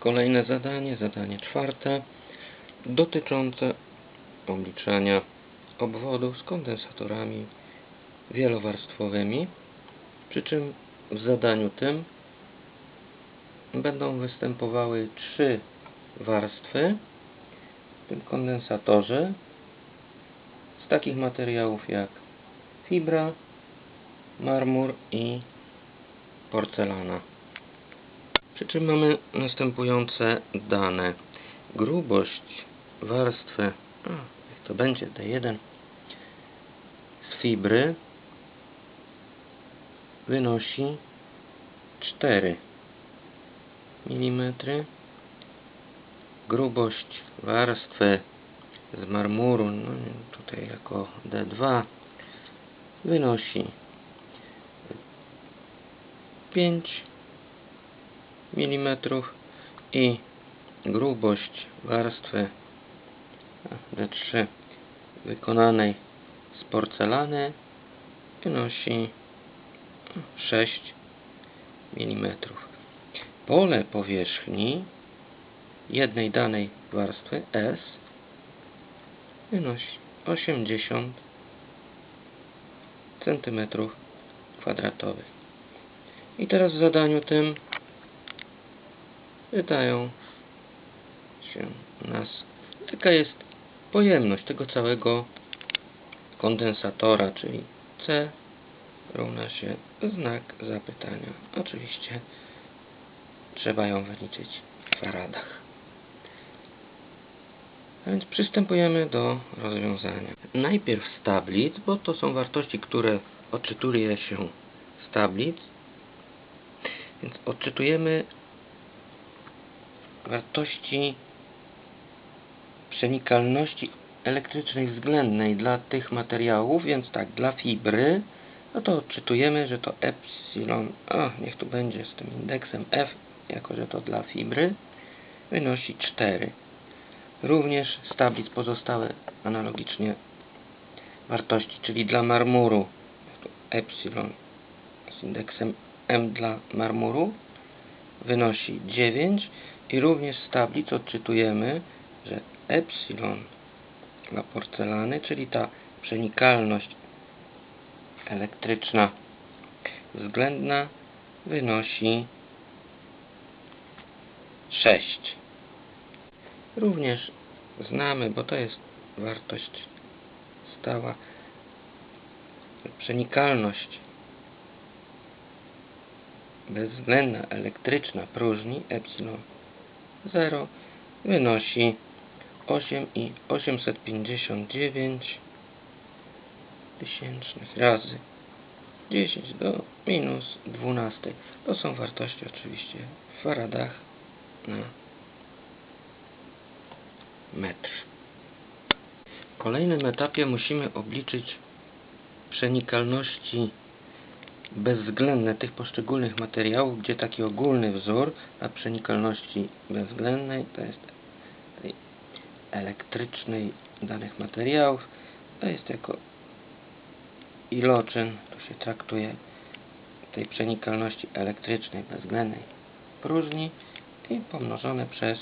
Kolejne zadanie, zadanie czwarte, dotyczące obliczania obwodów z kondensatorami wielowarstwowymi, przy czym w zadaniu tym będą występowały trzy warstwy w tym kondensatorze z takich materiałów jak fibra, marmur i porcelana. Przy czym mamy następujące dane. Grubość warstwy, a, jak to będzie, D1 z fibry wynosi 4 mm. Grubość warstwy z marmuru, no tutaj jako D2 wynosi 5 mm i grubość warstwy D3 wykonanej z porcelany wynosi 6 mm. Pole powierzchni jednej danej warstwy S wynosi 80 cm kwadratowych. I teraz w zadaniu tym pytają się nas, jaka jest pojemność tego całego kondensatora, czyli C równa się znak zapytania. Oczywiście trzeba ją wyliczyć w faradach. A więc przystępujemy do rozwiązania. Najpierw z tablic, bo to są wartości, które odczytuje się z tablic. Więc odczytujemy wartości przenikalności elektrycznej względnej dla tych materiałów, więc tak, dla fibry, no to odczytujemy, że to epsilon, o, niech tu będzie z tym indeksem f, jako że to dla fibry, wynosi 4. Również z tablic pozostałe analogicznie wartości, czyli dla marmuru epsilon z indeksem m dla marmuru wynosi 9 i również z tablic odczytujemy, że epsilon dla porcelany, czyli ta przenikalność elektryczna względna wynosi 6. Również znamy, bo to jest wartość stała, przenikalność bezwzględna elektryczna próżni epsilon 0 wynosi 8 i 859 tysięcznych razy 10 do minus 12. To są wartości oczywiście w faradach na metr. W kolejnym etapie musimy obliczyć przenikalności bezwzględne tych poszczególnych materiałów, gdzie taki ogólny wzór a przenikalności bezwzględnej to jest tej elektrycznej danych materiałów to jest jako iloczyn, to się traktuje tej przenikalności elektrycznej bezwzględnej próżni i pomnożone przez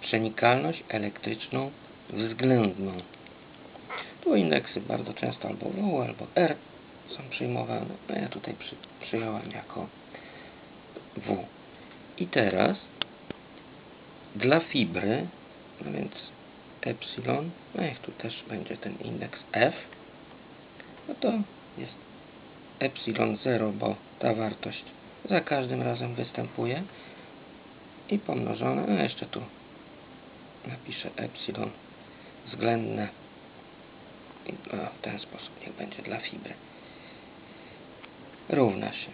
przenikalność elektryczną względną. Tu indeksy bardzo często albo W, albo R są przyjmowane. No ja tutaj przy, przyjąłem jako W. I teraz dla fibry, no więc epsilon, no jak tu też będzie ten indeks F, no to jest epsilon 0, bo ta wartość za każdym razem występuje i pomnożone, no jeszcze tu napiszę epsilon względne no, w ten sposób niech będzie dla fibry równa się.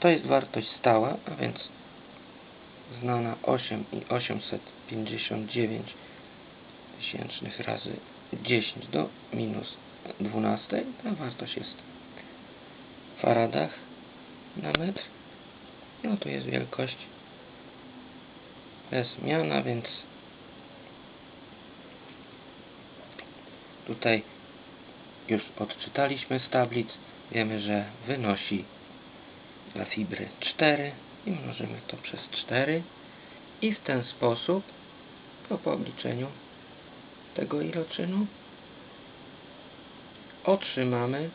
To jest wartość stała, a więc znana 8 i 859 tysięcznych razy 10 do minus 12 ta wartość jest w faradach na metr. No tu jest wielkość bez zmiana, więc tutaj już odczytaliśmy z tablic wiemy, że wynosi dla fibry 4 i mnożymy to przez 4 i w ten sposób po, obliczeniu tego iloczynu otrzymamy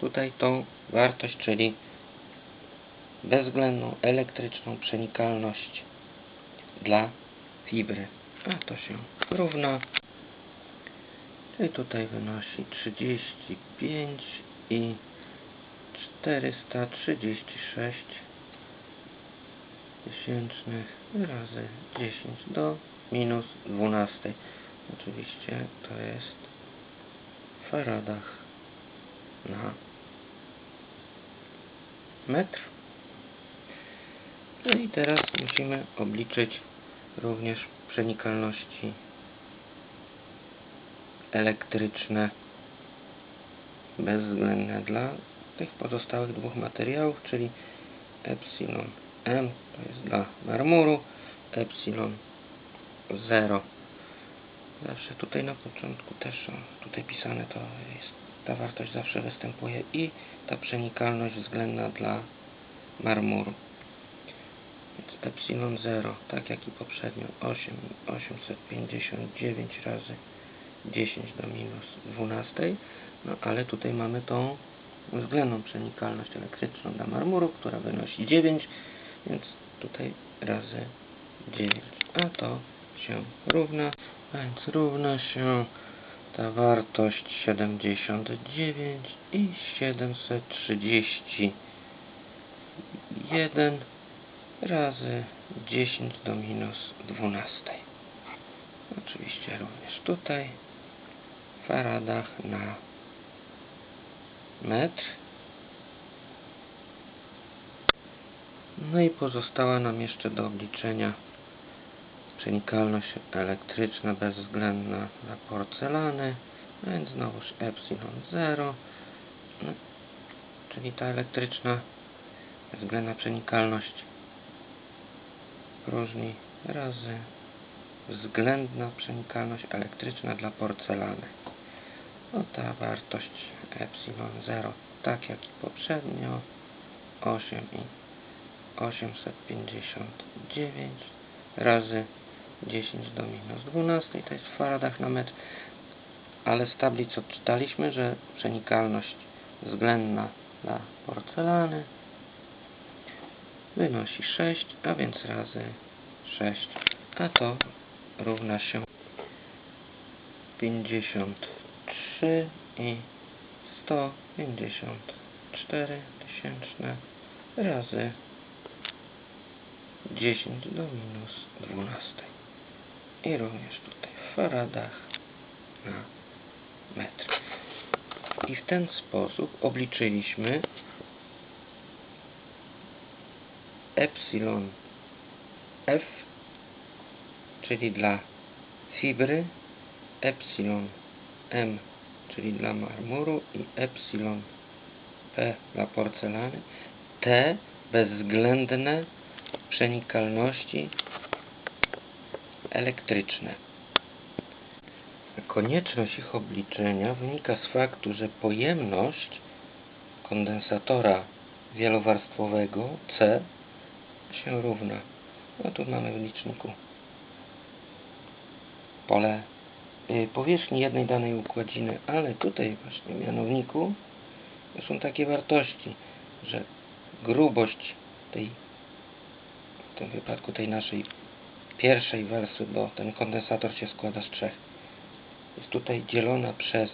tutaj tą wartość, czyli bezwzględną elektryczną przenikalność dla fibry. A to się równa. Czyli tutaj wynosi 35 i 436 tysięcznych razy 10 do minus 12. Oczywiście to jest w faradach na metr. No i teraz musimy obliczyć również przenikalności elektryczne bezwzględne dla tych pozostałych dwóch materiałów, czyli epsilon m to jest dla marmuru, epsilon 0 zawsze tutaj na początku też tutaj pisane to jest ta wartość zawsze występuje i ta przenikalność względna dla marmuru. Więc epsilon 0 tak jak i poprzednio 8 859 razy 10 do minus 12 no ale tutaj mamy tą względną przenikalność elektryczną dla marmuru, która wynosi 9 więc tutaj razy 9 a to się równa więc równa się ta wartość 79 i 731 razy 10 do minus 12. Oczywiście również tutaj faradach na metr. No i pozostała nam jeszcze do obliczenia przenikalność elektryczna bezwzględna dla porcelany, więc znowuż epsilon 0, no, czyli ta elektryczna bezwzględna przenikalność próżni razy względna przenikalność elektryczna dla porcelany. No ta wartość epsilon 0, tak jak i poprzednio, 8 i 859 razy 10 do minus 12, to jest w faradach na metr, ale z tablic odczytaliśmy, że przenikalność względna dla porcelany wynosi 6, a więc razy 6, a to równa się 53 i 154 tysięczne razy 10 do minus 12 i również tutaj w faradach na metr. I w ten sposób obliczyliśmy epsilon f, czyli dla fibry, epsilon m, czyli dla marmuru i epsilon p dla porcelany, te bezwzględne przenikalności elektryczne. Konieczność ich obliczenia wynika z faktu, że pojemność kondensatora wielowarstwowego C się równa. No tu mamy w liczniku pole powierzchni jednej danej układziny, ale tutaj właśnie w mianowniku są takie wartości, że grubość tej w tym wypadku tej naszej pierwszej warstwy, bo ten kondensator się składa z trzech jest tutaj dzielona przez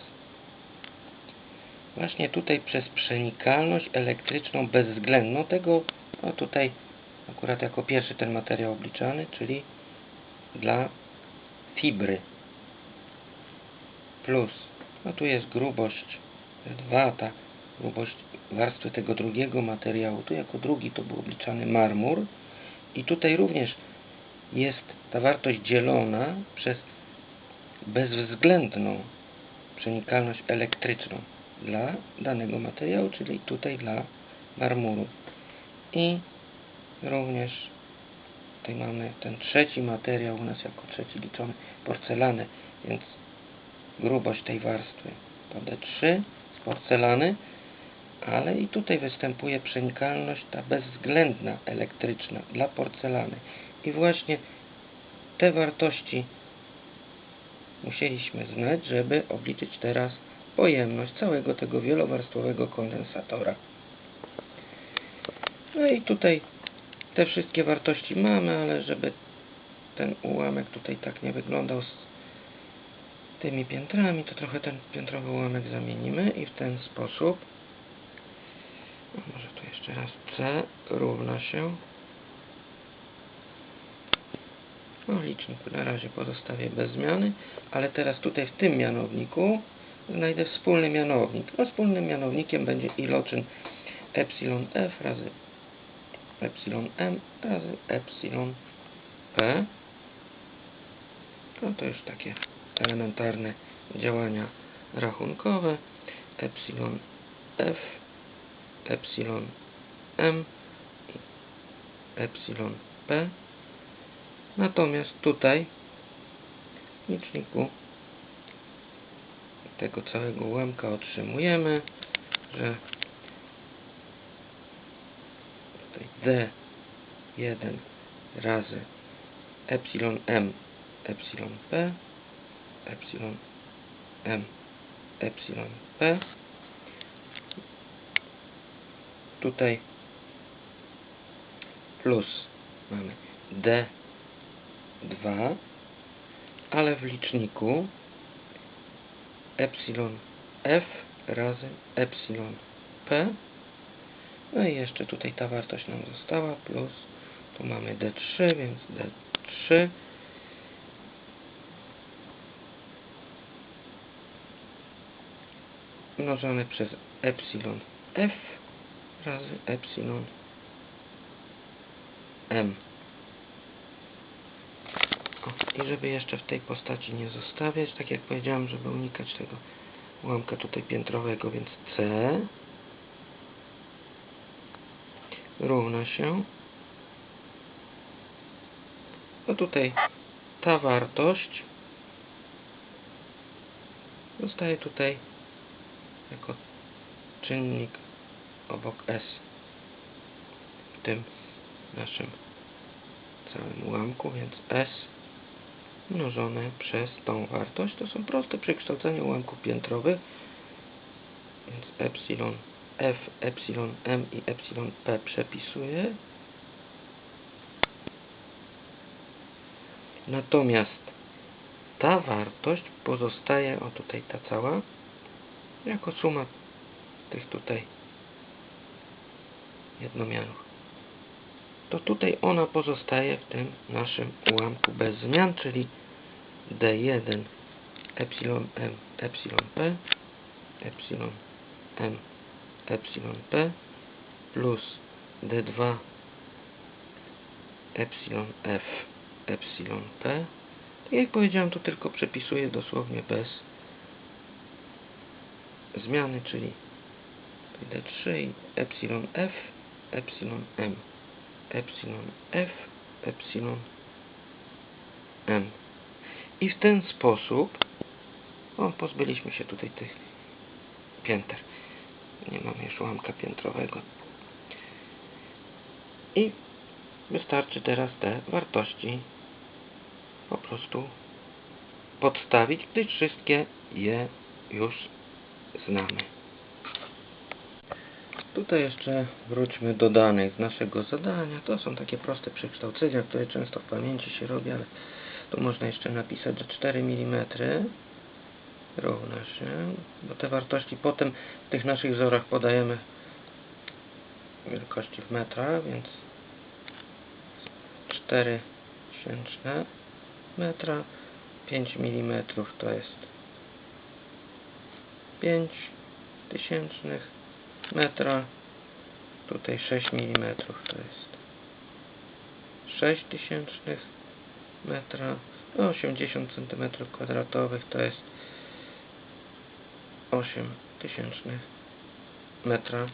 właśnie tutaj przez przenikalność elektryczną bezwzględną. Tego, no tutaj akurat jako pierwszy ten materiał obliczany, czyli dla fibry plus, no tu jest grubość 2, ta grubość warstwy tego drugiego materiału, tu jako drugi to był obliczany marmur. I tutaj również jest ta wartość dzielona przez bezwzględną przenikalność elektryczną dla danego materiału, czyli tutaj dla marmuru. I również tutaj mamy ten trzeci materiał u nas jako trzeci liczony porcelany, więc grubość tej warstwy to D3 z porcelany Ale i tutaj występuje przenikalność ta bezwzględna elektryczna dla porcelany. I właśnie te wartości musieliśmy znać, żeby obliczyć teraz pojemność całego tego wielowarstwowego kondensatora. No i tutaj te wszystkie wartości mamy, ale żeby ten ułamek tutaj tak nie wyglądał tymi piętrami, to trochę ten piętrowy ułamek zamienimy i w ten sposób może tu jeszcze raz C równa się no licznik na razie pozostawię bez zmiany, ale teraz tutaj w tym mianowniku znajdę wspólny mianownik. No wspólnym mianownikiem będzie iloczyn epsilon f razy epsilon m razy epsilon p. No to już takie elementarne działania rachunkowe. Epsilon f, epsilon m epsilon p. Natomiast tutaj w liczniku tego całego ułamka otrzymujemy, że tutaj D1 razy epsilon m epsilon p epsilon m. Epsilon p. Tutaj plus mamy D2 ale w liczniku epsilon f razy epsilon p. No i jeszcze tutaj ta wartość nam została plus tu mamy D3 więc D3 mnożone przez epsilon f razy epsilon m. O, I żeby jeszcze w tej postaci nie zostawiać, tak jak powiedziałem, żeby unikać tego ułamka tutaj piętrowego, więc C równa się no tutaj ta wartość zostaje tutaj jako czynnik obok S w tym naszym całym ułamku, więc S mnożone przez tą wartość. To są proste przekształcenia ułamków piętrowych, więc epsilon f, epsilon m i epsilon p przepisuję. Natomiast ta wartość pozostaje, o tutaj ta cała, jako suma tych tutaj jednomianów. To tutaj ona pozostaje w tym naszym ułamku bez zmian, czyli d1 epsilon m epsilon p epsilon m epsilon p plus d2 epsilon f epsilon p. Tak jak powiedziałem, to tylko przepisuję dosłownie bez zmiany, czyli d3 i epsilon f, epsilon m, epsilon f, epsilon m. I w ten sposób o, pozbyliśmy się tutaj tych pięter. Nie mamy już ułamka piętrowego. I wystarczy teraz te wartości po prostu podstawić, gdyż wszystkie je już znamy. Tutaj jeszcze wróćmy do danych z naszego zadania. To są takie proste przekształcenia, które często w pamięci się robi, ale tu można jeszcze napisać, że 4 mm równa się, bo te wartości potem w tych naszych wzorach podajemy wielkości w metrach, więc 4 tysięczne metra, 5 mm to jest 5 tysięcznych metra, tutaj 6 mm to jest. 6 tysięcznych metra, no 80 cm kwadratowych to jest 8 tysięcznych metra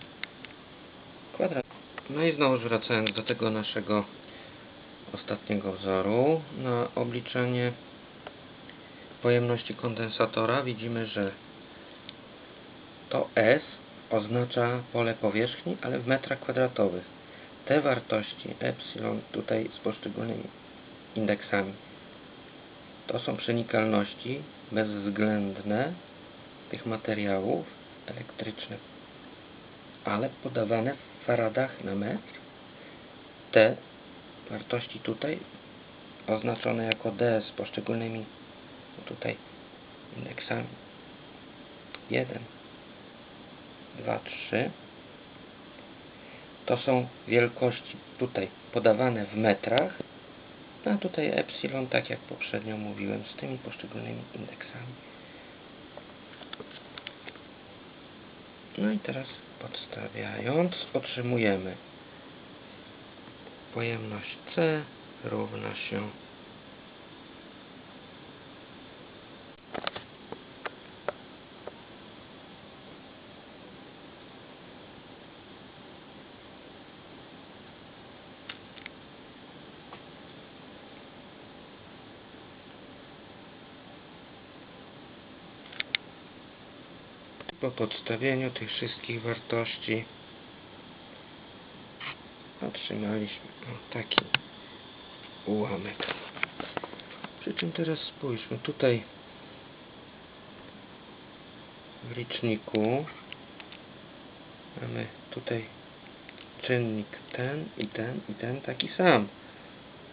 kwadratowego. No i znowu wracając do tego naszego ostatniego wzoru. Na obliczenie pojemności kondensatora widzimy, że to S oznacza pole powierzchni, ale w metrach kwadratowych. Te wartości epsilon tutaj z poszczególnymi indeksami to są przenikalności bezwzględne tych materiałów elektrycznych, ale podawane w faradach na metr. Te wartości tutaj oznaczone jako D z poszczególnymi tutaj indeksami 1, 2, 3 to są wielkości tutaj podawane w metrach. A tutaj epsilon tak jak poprzednio mówiłem z tymi poszczególnymi indeksami. No i teraz podstawiając otrzymujemy pojemność C równa się po podstawieniu tych wszystkich wartości otrzymaliśmy taki ułamek. Przy czym teraz spójrzmy tutaj w liczniku mamy tutaj czynnik ten i ten i ten taki sam.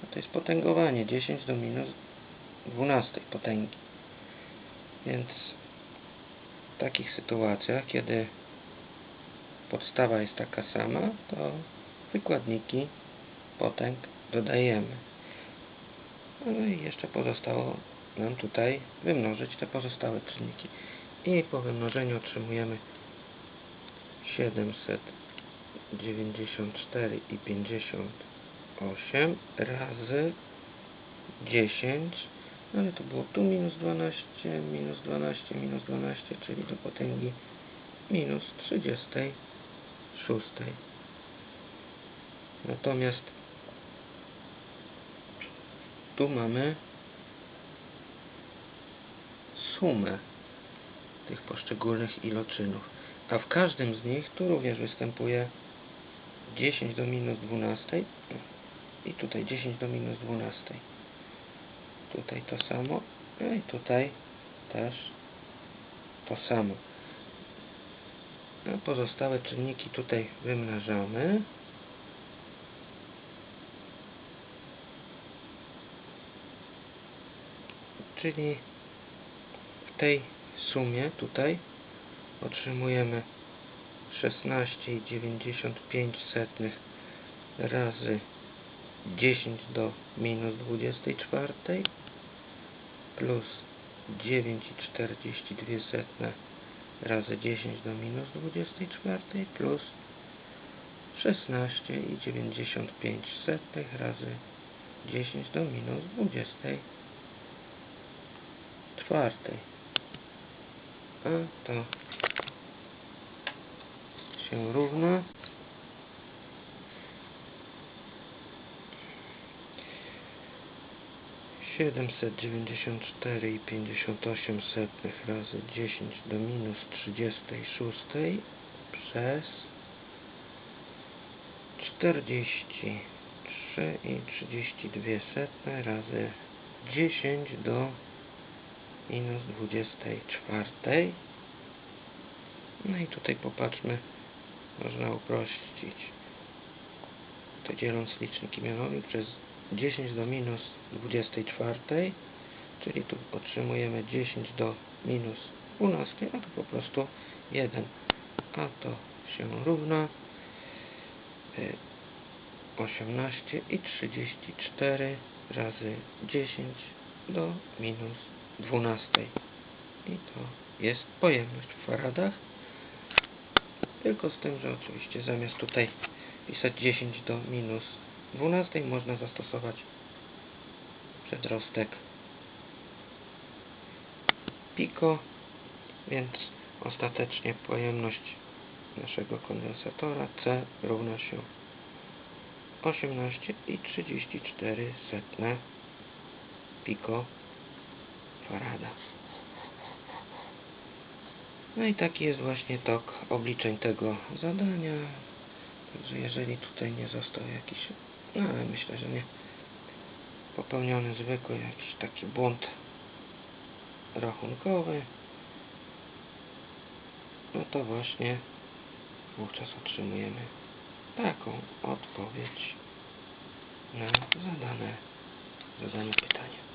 A to jest potęgowanie 10 do minus 12 potęgi. Więc takich sytuacjach, kiedy podstawa jest taka sama, to wykładniki potęg dodajemy. No i jeszcze pozostało nam tutaj wymnożyć te pozostałe czynniki. I po wymnożeniu otrzymujemy 794,58 razy 10 no ale to było tu minus 12, minus 12, minus 12, czyli do potęgi minus 36. Natomiast tu mamy sumę tych poszczególnych iloczynów. A w każdym z nich tu również występuje 10 do minus 12 i tutaj 10 do minus 12 tutaj to samo. No i tutaj też to samo. A pozostałe czynniki tutaj wymnażamy. Czyli w tej sumie tutaj otrzymujemy 16,95 razy 10 do minus 24 plus 9,42 razy 10 do minus 24 plus 16,95 razy 10 do minus 24. A to się równa 794,58 razy 10 do minus 36 przez 43,32 razy 10 do minus 24 no i tutaj popatrzmy można uprościć to dzieląc liczniki mianowy przez 10 do minus 24, czyli tu otrzymujemy 10 do minus 12, a to po prostu 1. A to się równa 18 y, i 34 razy 10 do minus 12. I to jest pojemność w faradach. Tylko z tym, że oczywiście zamiast tutaj pisać 10 do minus 12 można zastosować przedrostek Pico, więc ostatecznie pojemność naszego kondensatora C równa się 18,34 setne pico farada. No i taki jest właśnie tok obliczeń tego zadania. Także jeżeli tutaj nie został jakiś, no ale myślę, że nie, popełniony zwykły jakiś taki błąd rachunkowy, no to właśnie wówczas otrzymujemy taką odpowiedź na zadane zadanie pytania.